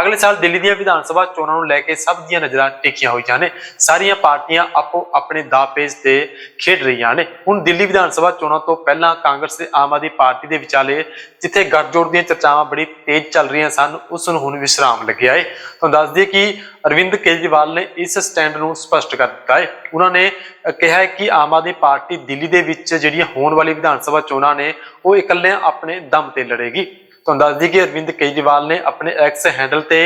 ਅਗਲੇ ਸਾਲ ਦਿੱਲੀ ਦੀਆਂ ਵਿਧਾਨ ਸਭਾ ਚੋਣਾਂ ਨੂੰ ਲੈ ਕੇ ਸਭ ਦੀਆਂ ਨਜ਼ਰਾਂ ਟਿਕੀਆਂ ਹੋਈਆਂ ਨੇ। ਸਾਰੀਆਂ ਪਾਰਟੀਆਂ ਆਪੋ ਆਪਣੇ ਦਾ ਪੇਜ ਤੇ ਖੇਡ ਰਹੀਆਂ ਨੇ। ਹੁਣ ਦਿੱਲੀ ਵਿਧਾਨ ਸਭਾ ਚੋਣਾਂ ਤੋਂ ਪਹਿਲਾਂ ਕਾਂਗਰਸ ਤੇ ਆਮ ਆਦਮੀ ਪਾਰਟੀ ਦੇ ਵਿਚਾਲੇ ਜਿੱਥੇ ਗੱਠਜੋੜ ਦੀਆਂ ਚਰਚਾਵਾਂ ਬੜੀ ਤੇਜ਼ ਚੱਲ ਰਹੀਆਂ ਸਨ, ਉਸ ਨੂੰ ਹੁਣ ਵਿਸ਼ਰਾਮ ਲੱਗਿਆ ਏ। ਤੁਹਾਨੂੰ ਦੱਸ ਦਈਏ ਕਿ ਅਰਵਿੰਦ ਕੇਜਰੀਵਾਲ ਨੇ ਇਸ ਸਟੈਂਡ ਨੂੰ ਸਪਸ਼ਟ ਕਰ ਦਿੱਤਾ ਹੈ ਉਹਨਾਂ ਨੇ ਕਿਹਾ ਹੈ ਕਿ ਆਮ ਆਦਮੀ ਪਾਰਟੀ ਦਿੱਲੀ ਦੇ ਵਿੱਚ ਜਿਹੜੀਆਂ ਹੋਣ ਵਾਲੀ ਵਿਧਾਨ ਸਭਾ ਚੋਣਾਂ ਨੇ, ਉਹ ਇਕੱਲਿਆਂ ਆਪਣੇ ਦਮ ਤੇ ਲੜੇਗੀ। ਤੁਹਾਨੂੰ ਦੱਸ ਦਈਏ ਕਿ ਅਰਵਿੰਦ ਕੇਜਰੀਵਾਲ ਨੇ ਆਪਣੇ ਐਕਸ ਹੈਂਡਲ ਤੇ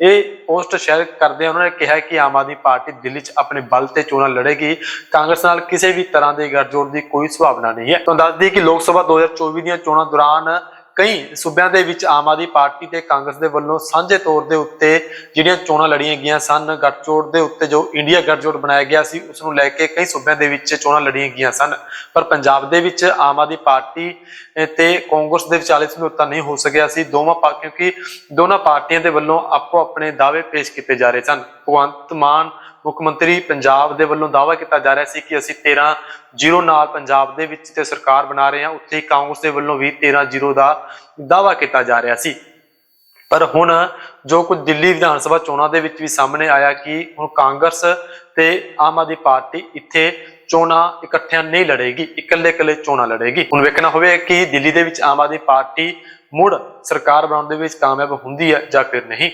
ਇਹ ਪੋਸਟ ਸ਼ੇਅਰ ਕਰਦੇ ਉਹਨਾਂ ਨੇ ਕਿਹਾ ਕਿ ਆਮ ਆਦਮੀ ਪਾਰਟੀ ਦਿੱਲੀ 'ਚ ਆਪਣੇ ਬਲ ਤੇ ਚੋਣਾਂ ਲੜੇਗੀ। ਕਾਂਗਰਸ ਨਾਲ ਕਿਸੇ ਵੀ ਤਰ੍ਹਾਂ ਦੇ ਗੱਠਜੋੜ ਦੀ ਕੋਈ ਸੰਭਾਵਨਾ ਨਹੀਂ ਹੈ। ਤੁਹਾਨੂੰ ਦੱਸ ਦਈਏ ਕਿ ਲੋਕ ਸਭਾ 2024 ਦੀਆਂ ਚੋਣਾਂ ਦੌਰਾਨ ਕਈ ਸੂਬਿਆਂ ਦੇ ਵਿੱਚ ਆਮ ਆਦਮੀ ਪਾਰਟੀ ਤੇ ਕਾਂਗਰਸ ਦੇ ਵੱਲੋਂ ਸਾਂਝੇ ਤੌਰ ਦੇ ਉੱਤੇ ਜਿਹੜੀਆਂ ਚੋਣਾਂ ਲੜੀਆਂ ਗਈਆਂ ਸਨ, ਗੱਠਜੋੜ ਦੇ ਉੱਤੇ ਜੋ ਇੰਡੀਆ ਗੱਠਜੋੜ ਬਣਾਇਆ ਗਿਆ ਸੀ, ਉਸ ਨੂੰ ਲੈ ਕੇ ਕਈ ਸੂਬਿਆਂ ਦੇ ਵਿੱਚ ਚੋਣਾਂ ਲੜੀਆਂ ਗਈਆਂ ਸਨ। ਪਰ ਪੰਜਾਬ ਦੇ ਵਿੱਚ ਆਮ ਆਦਮੀ ਪਾਰਟੀ ਤੇ ਕਾਂਗਰਸ ਦੇ ਵਿਚਾਲੇ ਸਮਝੌਤਾ ਨਹੀਂ ਹੋ ਸਕਿਆ ਸੀ। ਦੋਵਾਂ ਪਾ, ਕਿਉਂਕਿ ਦੋਨਾਂ ਪਾਰਟੀਆਂ ਦੇ ਵੱਲੋਂ ਆਪੋ ਆਪਣੇ ਦਾਅਵੇ ਪੇਸ਼ ਕੀਤੇ ਜਾ ਰਹੇ ਸਨ। ਭਗਵੰਤ ਮਾਨ ਮੁੱਖ ਮੰਤਰੀ ਪੰਜਾਬ ਦੇ ਵੱਲੋਂ ਦਾਅਵਾ ਕੀਤਾ ਜਾ ਰਿਹਾ ਸੀ ਕਿ ਅਸੀਂ 13 ਜ਼ੀਰੋ ਨਾਲ ਪੰਜਾਬ ਦੇ ਵਿੱਚ ਤੇ ਸਰਕਾਰ ਬਣਾ ਰਹੇ ਹਾਂ, ਉੱਥੇ ਹੀ ਕਾਂਗਰਸ ਦੇ ਵੱਲੋਂ ਵੀ 13 ਜ਼ੀਰੋ ਦਾ ਦਾਅਵਾ ਕੀਤਾ ਜਾ ਰਿਹਾ ਸੀ। ਪਰ ਹੁਣ ਜੋ ਕੁਝ ਦਿੱਲੀ ਵਿਧਾਨ ਸਭਾ ਚੋਣਾਂ ਦੇ ਵਿੱਚ ਵੀ ਸਾਹਮਣੇ ਆਇਆ ਕਿ ਹੁਣ ਕਾਂਗਰਸ ਤੇ ਆਮ ਆਦਮੀ ਪਾਰਟੀ ਇੱਥੇ ਚੋਣਾਂ ਇਕੱਠਿਆਂ ਨਹੀਂ ਲੜੇਗੀ ਇਕੱਲੇ ਇਕੱਲੇ ਚੋਣਾਂ ਲੜੇਗੀ। ਹੁਣ ਵੇਖਣਾ ਹੋਵੇ ਕਿ ਦਿੱਲੀ ਦੇ ਵਿੱਚ ਆਮ ਆਦਮੀ ਪਾਰਟੀ ਮੁੜ ਸਰਕਾਰ ਬਣਾਉਣ ਦੇ ਵਿੱਚ ਕਾਮਯਾਬ ਹੁੰਦੀ ਹੈ ਜਾਂ ਫਿਰ ਨਹੀਂ।